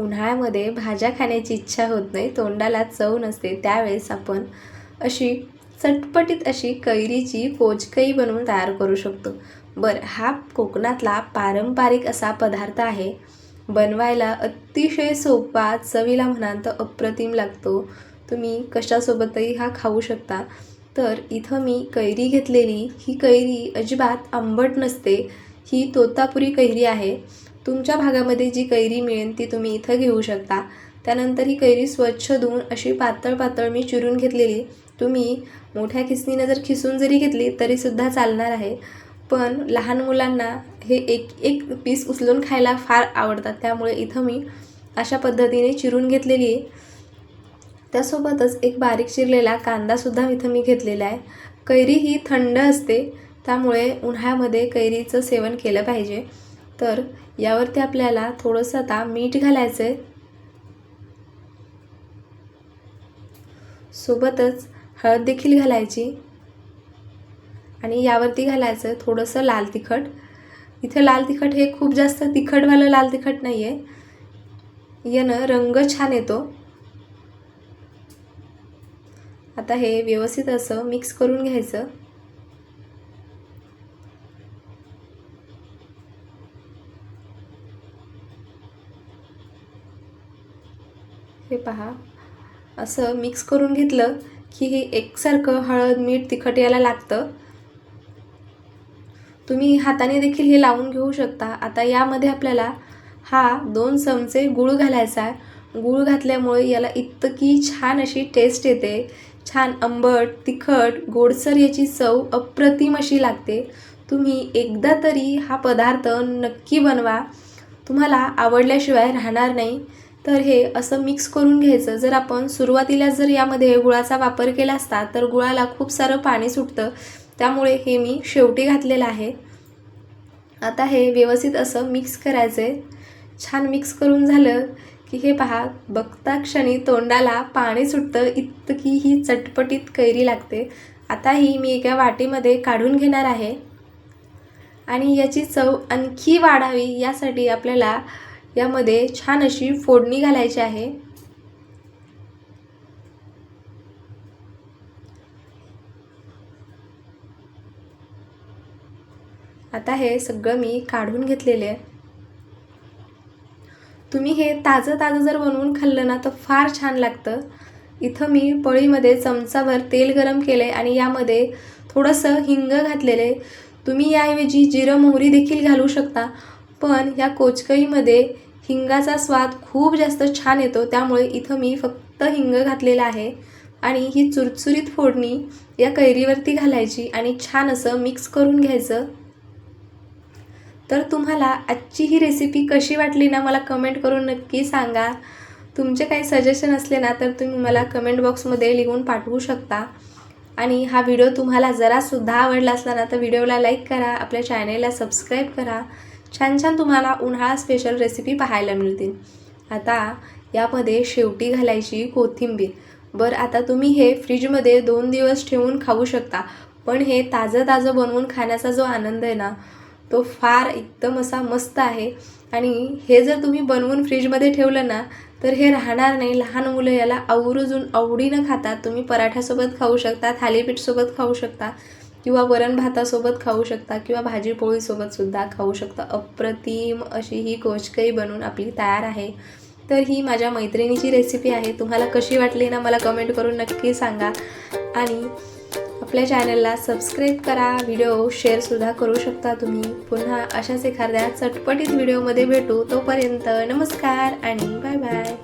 उन्हाळ्यामध्ये भाज्या खाण्याची इच्छा होत नाही तोंडाला चव नसते त्यावेळेस आपण अशी चटपटीत अशी कैरीची पोचकई बनवून तयार करू शकतो. बरं हा कोकणातला पारंपरिक असा पदार्थ आहे. बनवायला अतिशय सोपा चवीला म्हणाल तर अप्रतिम लागतो. तुम्ही कशासोबतही हा खाऊ शकता. तर इथं मी कैरी घेतलेली. ही कैरी अजिबात आंबट नसते. ही तोतापुरी कैरी आहे. तुमच्या भागामध्ये जी कैरी मिळेल ती तुम्ही इथं घेऊ शकता. त्यानंतर ही कैरी स्वच्छ धुवून अशी पातळ पातळ मी चिरून घेतलेली. तुम्ही मोठ्या खिसणीनं जर खिसून जरी घेतली तरीसुद्धा चालणार आहे. पण लहान मुलांना हे एक एक पीस उचलून खायला फार आवडतात. त्यामुळे इथं मी अशा पद्धतीने चिरून घेतलेली आहे. त्यासोबतच एक बारीक चिरलेला कांदासुद्धा इथं मी घेतलेला आहे. कैरी ही थंड असते त्यामुळे उन्हाळ्यामध्ये कैरीचं सेवन केलं पाहिजे. तर यावरती आपल्याला थोडंसं आता मीठ घालायचं आहे सोबतच हळद देखील घालायची. आणि यावरती घालायचं थोडंसं लाल तिखट. इथं लाल तिखट हे खूप जास्त तिखटवालं लाल तिखट नाही आहे यानं रंग छान येतो. आता हे व्यवस्थित असं मिक्स करून घ्यायचं. हे पहा. असं मिक्स करून घेतलं की हे एकसारखं हळद मीठ तिखट यायला लागतं. तुम्ही हाताने देखील हे लावून घेऊ शकता. आता यामध्ये आपल्याला हा दोन चमचे गूळ घालायचा आहे. गूळ घातल्यामुळे याला इतकी छान अशी टेस्ट येते. छान आंबट तिखट गोडसर याची चव अप्रतिम अशी लागते. तुम्ही एकदा तरी हा पदार्थ नक्की बनवा. तुम्हाला आवडल्याशिवाय राहणार नाही. तर हे असं मिक्स करून घ्यायचं. जर आपण सुरुवातीला जर यामध्ये गुळाचा वापर केला असता तर गुळाला खूप सारं पाणी सुटतं. त्यामुळे हे मी शेवटी घातलेलं आहे. आता हे व्यवस्थित असं मिक्स करायचं आहे छान मिक्स करून झालं की हे पहा बघता क्षणी तोंडाला पाणी सुटतं. इतकी ही चटपटीत कैरी लागते. आता ही मी एका वाटीमध्ये काढून घेणार आहे. आणि याची चव आणखी वाढावी यासाठी आपल्याला यामध्ये छान अशी फोडणी घालायची आहे. आता हे सगळं मी काढून घेतलेले आहे. तुम्ही हे ताजं ताजं जर बनवून खाल्लं ना तर फार छान लागतं. इथं मी पळीमध्ये चमचाभर तेल गरम केले आणि यामध्ये थोडंसं हिंग घातलेले तुम्ही याऐवजी जिरं मोहरी देखील घालू शकता पण ह्या कोचकईमध्ये हिंगाचा स्वाद खूप जास्त छान येतो त्यामुळे इथं मी फक्त हिंग घातलेला आहे. आणि ही चुरचुरीत फोडणी या कैरीवरती घालायची आणि छान असं मिक्स करून घ्यायचं. तर तुम्हाला आजची ही रेसिपी कशी वाटली ना मला कमेंट करून नक्की सांगा. तुमचे काही सजेशन असले ना तर तुम्ही मला कमेंट बॉक्समध्ये लिहून पाठवू शकता. आणि हा व्हिडिओ तुम्हाला जरासुद्धा आवडला असला ना तर व्हिडिओला लाईक करा आपल्या चॅनेलला सबस्क्राईब करा. छान छान तुम्हाला उन्हाळा स्पेशल रेसिपी पाहायला मिळतील. आता यामध्ये शेवटी घालायची कोथिंबीर. बरं आता तुम्ही हे फ्रीजमध्ये दोन दिवस ठेवून खाऊ शकता. पण हे ताजं ताजं बनवून खाण्याचा जो आनंद आहे ना तो फार एकदम असा मस्त आहे. आणि हे जर तुम्ही बनवून फ्रीजमध्ये ठेवलं ना तर हे राहणार नाही. लहान मुलं याला आवर्जून आवडीनं खातात. तुम्ही पराठ्यासोबत खाऊ शकता थालीपीठसोबत खाऊ शकता. किंवा वरण भातासोबत खाऊ शकता किंवा भाजी पोळीसोबतसुद्धा खाऊ शकता. अप्रतिम अशी ही कोचकई बनवून आपली तयार आहे. तर ही माझ्या मैत्रिणीची रेसिपी आहे. तुम्हाला कशी वाटली ना मला कमेंट करून नक्की सांगा. आणि आपल्या चॅनलला सबस्क्राईब करा. व्हिडिओ शेअरसुद्धा करू शकता तुम्ही. पुन्हा अशाच एखाद्या चटपटीत व्हिडिओमध्ये भेटू. तोपर्यंत नमस्कार आणि बाय बाय